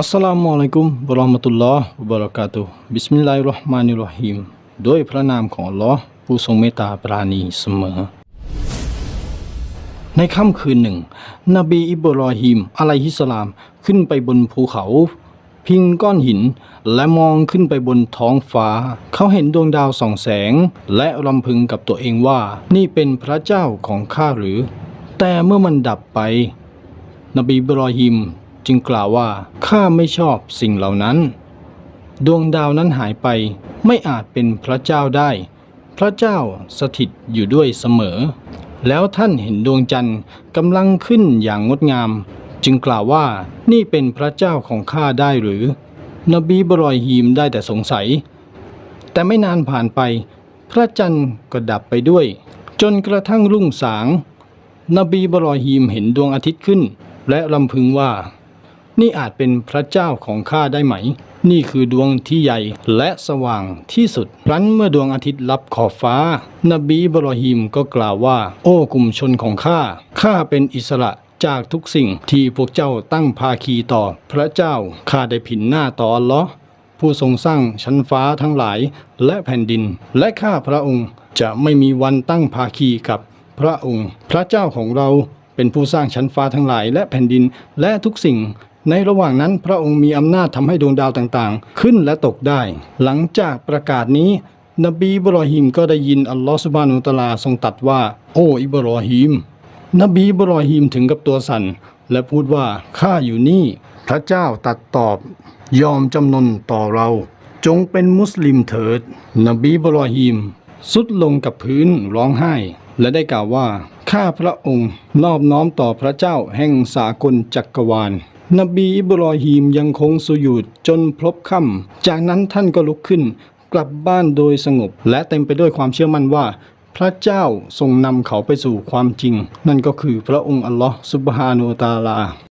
อัสสลามุอะลัยกุมวะเราะห์มะตุลลอฮ์วะบะเราะกาตุฮ์บิสมิลลาฮิรเราะห์มานิรเราะฮีมด้วยพระนามของอัลลอฮ์ผู้ทรงเมตตาปราณีเสมอ ในค่ำคืนหนึ่ง นบีอิบรอฮิมอะลัยฮิสสลามขึ้นไปบนภูเขา พิงก้อนหิน และมองขึ้นไปบนท้องฟ้า เขาเห็นดวงดาวส่องแสง และรำพึงกับตัวเองว่า นี่เป็นพระเจ้าของข้าหรือ แต่เมื่อมันดับไป นบีอิบรอฮิม จึงกล่าวว่าข้าไม่ชอบสิ่งเหล่านั้น ดวงดาวนั้นหายไปไม่อาจเป็นพระเจ้าได้ พระเจ้าสถิตอยู่ด้วยเสมอ แล้วท่านเห็นดวงจันทร์กำลังขึ้นอย่างงดงาม จึงกล่าวว่านี่เป็นพระเจ้าของข้าได้หรือ นบีบรอยฮีมได้แต่สงสัย แต่ไม่นานผ่านไป พระจันทร์ก็ดับไปด้วย จนกระทั่งรุ่งสาง นบีบรอยฮีมเห็นดวงอาทิตย์ขึ้น และรำพึงว่า นี่อาจเป็นพระเจ้าของข้าได้ไหม นี่คือดวงที่ใหญ่และสว่างที่สุดครั้นเมื่อดวงอาทิตย์ลับขอบฟ้า นบีบรอฮิมก็กล่าวว่า โอ้กลุ่มชนของข้าข้าเป็นอิสระจากทุกสิ่งที่พวกเจ้าตั้งภาคีต่อ พระเจ้าข้าได้ผินหน้าต่ออัลลอฮ์ผู้ทรงสร้างชั้นฟ้าทั้งหลายและแผ่นดิน และข้าพระองค์จะไม่มีวันตั้งภาคีกับพระองค์ พระเจ้าของเราเป็นผู้สร้างชั้นฟ้าทั้งหลายและแผ่นดินและทุกสิ่ง ในระหว่างนั้นพระองค์มีอำนาจทำให้ดวงดาวต่างๆ ขึ้นและตกได้ หลังจากประกาศนี้นบีอิบรอฮิมก็ได้ยินอัลลอฮฺสุบานุตลาทรงตรัดว่า โอ้อิบรอฮิมนบีอิบรอฮิมถึงกับตัวสั่น และพูดว่าข้าอยู่นี่ พระเจ้าตัดตอบ ยอมจำนนต่อเรา จงเป็นมุสลิมเถิด นบีอิบรอฮิมสุดลงกับพื้นร้องไห้ และได้กล่าวว่า ข้าพระองค์นอบน้อมต่อพระเจ้าแห่งสากลจักรวาล นบีอิบรอฮีมยังคงสุยุดจนพลบค่ำ จากนั้นท่านก็ลุกขึ้น กลับบ้านโดยสงบ และเต็มไปด้วยความเชื่อมั่นว่า พระเจ้าทรงนำเขาไปสู่ความจริง นั่นก็คือพระองค์อัลลอฮฺซุบฮานูตาลา